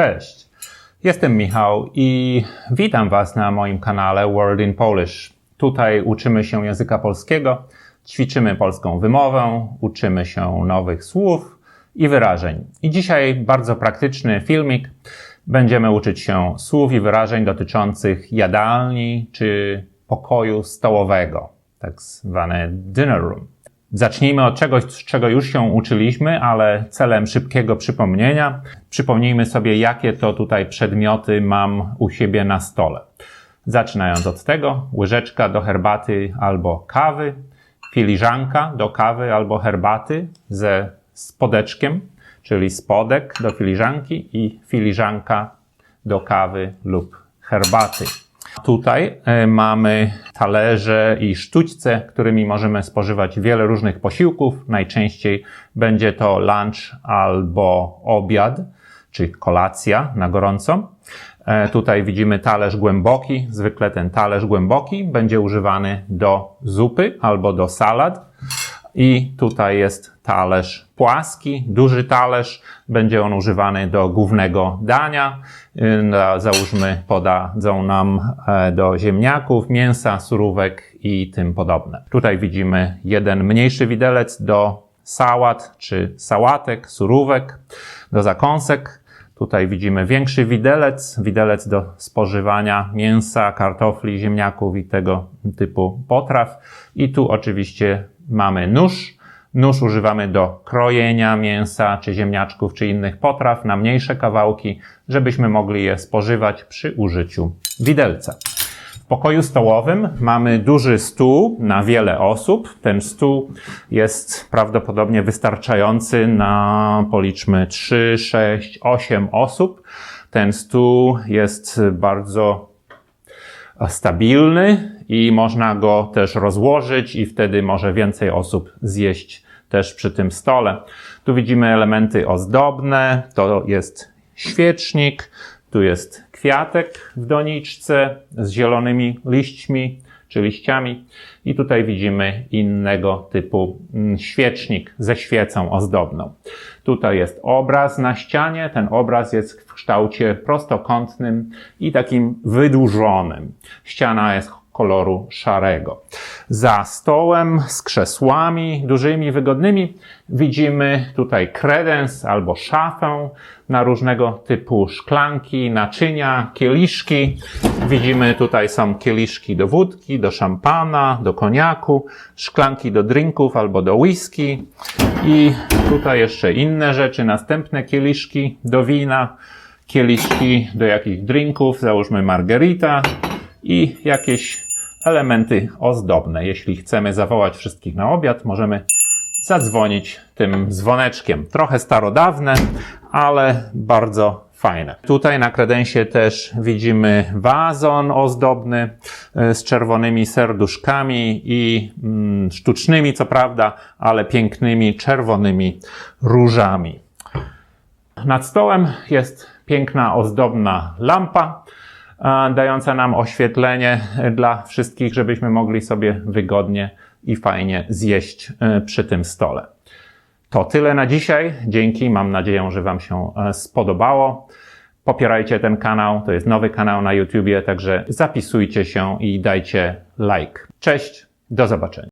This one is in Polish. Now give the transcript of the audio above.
Cześć, jestem Michał i witam Was na moim kanale World in Polish. Tutaj uczymy się języka polskiego, ćwiczymy polską wymowę, uczymy się nowych słów i wyrażeń. I dzisiaj bardzo praktyczny filmik. Będziemy uczyć się słów i wyrażeń dotyczących jadalni czy pokoju stołowego, tak zwane dinner room. Zacznijmy od czegoś, z czego już się uczyliśmy, ale celem szybkiego przypomnienia, przypomnijmy sobie, jakie to tutaj przedmioty mam u siebie na stole. Zaczynając od tego, łyżeczka do herbaty albo kawy, filiżanka do kawy albo herbaty ze spodeczkiem, czyli spodek do filiżanki i filiżanka do kawy lub herbaty. Tutaj e, mamy talerze i sztućce, którymi możemy spożywać wiele różnych posiłków. Najczęściej będzie to lunch albo obiad, czy kolacja na gorąco. E, Tutaj widzimy talerz głęboki. Zwykle ten talerz głęboki będzie używany do zupy albo do salad. I tutaj jest talerz płaski, duży talerz. Będzie on używany do głównego dania. Załóżmy, podadzą nam e, do ziemniaków, mięsa, surówek i tym podobne. Tutaj widzimy jeden mniejszy widelec do sałat czy sałatek, surówek, do zakąsek. Tutaj widzimy większy widelec, widelec do spożywania mięsa, kartofli, ziemniaków i tego typu potraw. I tu oczywiście mamy nóż. Nóż używamy do krojenia mięsa, czy ziemniaczków, czy innych potraw na mniejsze kawałki, żebyśmy mogli je spożywać przy użyciu widelca. W pokoju stołowym mamy duży stół na wiele osób. Ten stół jest prawdopodobnie wystarczający na policzmy 3, 6, 8 osób. Ten stół jest bardzo stabilny i można go też rozłożyć i wtedy może więcej osób zjeść też przy tym stole. Tu widzimy elementy ozdobne, to jest świecznik, tu jest kwiatek w doniczce z zielonymi liśćmi czy liściami i tutaj widzimy innego typu mm, świecznik ze świecą ozdobną. Tutaj jest obraz na ścianie, ten obraz jest w kształcie prostokątnym i takim wydłużonym. Ściana jest koloru szarego. Za stołem z krzesłami dużymi, wygodnymi widzimy tutaj kredens albo szafę na różnego typu szklanki, naczynia, kieliszki. Widzimy tutaj są kieliszki do wódki, do szampana, do koniaku, szklanki do drinków albo do whisky i tutaj jeszcze inne rzeczy, następne kieliszki do wina, kieliszki do jakichś drinków, załóżmy margarita i jakieś elementy ozdobne. Jeśli chcemy zawołać wszystkich na obiad, możemy zadzwonić tym dzwoneczkiem. Trochę starodawne, ale bardzo fajne. Tutaj na kredensie też widzimy wazon ozdobny e, z czerwonymi serduszkami i mm, sztucznymi, co prawda, ale pięknymi czerwonymi różami. Nad stołem jest piękna, ozdobna lampa, dająca nam oświetlenie dla wszystkich, żebyśmy mogli sobie wygodnie i fajnie zjeść e, przy tym stole. To tyle na dzisiaj. Dzięki. Mam nadzieję, że Wam się e, spodobało. Popierajcie ten kanał. To jest nowy kanał na YouTubie, także zapisujcie się i dajcie like. Cześć. Do zobaczenia.